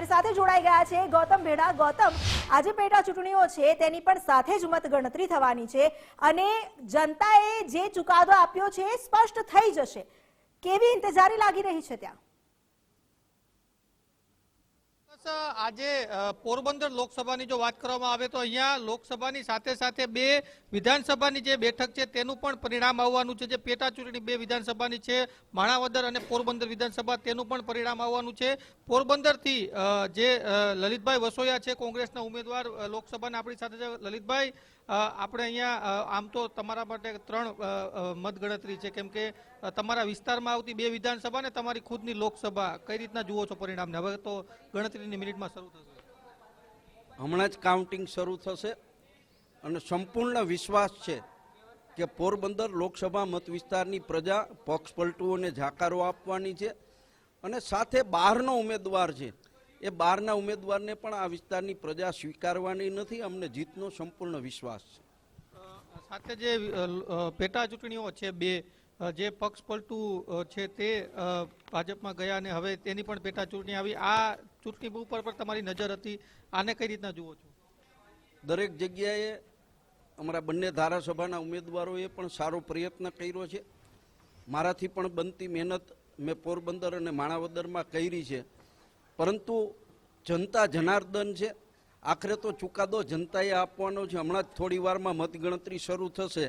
મારી સાથે જોડાઈ ગયા છે ગૌતમ ભેડા. ગૌતમ, આજે પેટા ચૂંટણીઓ છે, તેની પણ સાથે જ મતગણતરી થવાની છે અને જનતાએ જે ચુકાદો આપ્યો છે સ્પષ્ટ થઈ જશે. કેવી ઇંતજારી લાગી રહી છે ત્યાં? આજે પોરબંદર લોકસભાની જો વાત કરવામાં આવે તો અહીંયા લોકસભાની સાથે સાથે બે વિધાનસભાની જે બેઠક છે તેનું પણ પરિણામ આવવાનું છે. જે પેટા ચૂંટણી બે વિધાનસભાની છે, માણાવદર અને પોરબંદર વિધાનસભા તેનું પણ પરિણામ આવવાનું છે. પોરબંદરથી જે લલિતભાઈ વસોયા છે કોંગ્રેસના ઉમેદવાર લોકસભાના આપણી સાથે લલિતભાઈ આપણે અહીંયા આમ તો તમારા માટે ત્રણ મતગણતરી છે. કેમ કે તમારા વિસ્તારમાં આવતી બે વિધાનસભા ને તમારી ખુદની લોકસભા. કઈ રીતના જુઓ છો પરિણામને? હવે તો ગણતરીની મિનિટમાં શરૂ થશે? હમણાં જ કાઉન્ટિંગ શરૂ થશે અને સંપૂર્ણ વિશ્વાસ છે કે પોરબંદર લોકસભા મત વિસ્તારની પ્રજા પક્ષ પલટુઓને જાકારો આપવાની છે અને સાથે બહારનો ઉમેદવાર છે. એ બહારના ઉમેદવારને પણ આ વિસ્તારની પ્રજા સ્વીકારવાની નથી અમને જીતનો સંપૂર્ણ વિશ્વાસ છે. સાથે જે પેટા ચૂંટણીઓ છે બે જે પક્ષ પલટું છે તે ભાજપમાં ગયા અને હવે તેની પણ પેટા ચૂંટણી આવી. આ ચૂંટણી ઉપર પણ તમારી નજર હતી. આને કઈ રીતના જુઓ છો? દરેક જગ્યાએ અમારા બંને ધારાસભાના ઉમેદવારોએ પણ સારો પ્રયત્ન કર્યો છે. મારાથી પણ બનતી મહેનત મેં પોરબંદર અને માણાવદરમાં કરી છે. પરંતુ જનતા જનાર્દન છે. આખરે તો ચુકાદો જનતાએ આપવાનો છે. હમણાં જ થોડી વારમાં મતગણતરી શરૂ થશે.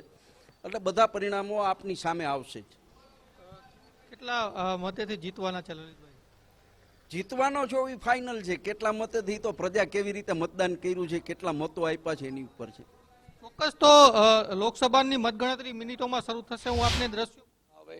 એટલે બધા પરિણામો આપની સામે આવશે જ. કેટલા મતેથી જીતવાના છે લલિતભાઈ? જીતવાનો છો એ ફાઇનલ છે કેટલા મતેથી તો પ્રજા કેવી રીતે મતદાન કર્યું છે કેટલા મતો આપ્યા છે એની ઉપર છે. ચોક્કસ તો લોકસભાની મતગણતરી મિનિટોમાં શરૂ થશે. હું આપને દ્રશ્યો